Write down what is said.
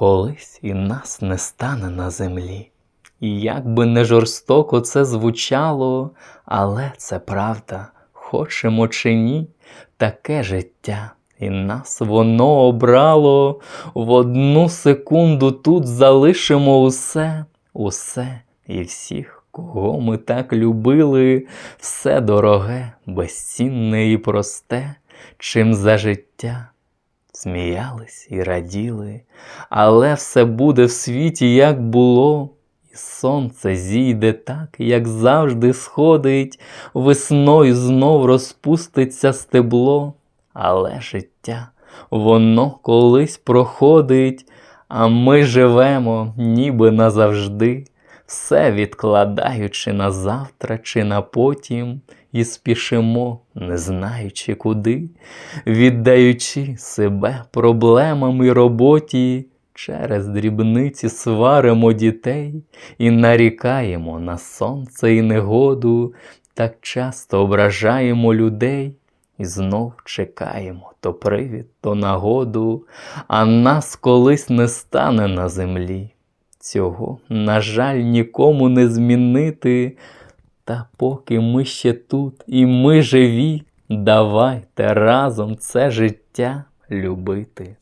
колись і нас не стане на землі. І як би не жорстоко це звучало, але це правда, хочемо чи ні, таке життя, і нас воно обрало. В одну секунду тут залишимо усе, усе і всіх, кого ми так любили, все дороге, безцінне і просте, чим за життя. Сміялись і раділи, але все буде в світі, як було, і сонце зійде так, як завжди сходить, весною знов розпуститься стебло, але життя, воно колись проходить, а ми живемо, ніби назавжди, все відкладаючи на завтра чи на потім, і спішимо, не знаючи куди віддаючи себе проблемам і роботі, через дрібниці сваримо дітей і нарікаємо на сонце і негоду, так часто ображаємо людей і знов чекаємо то привід, то нагоду, а нас колись не стане на землі. Цього, на жаль, нікому не змінити. Та поки ми ще тут і ми живі, давайте разом це життя любити.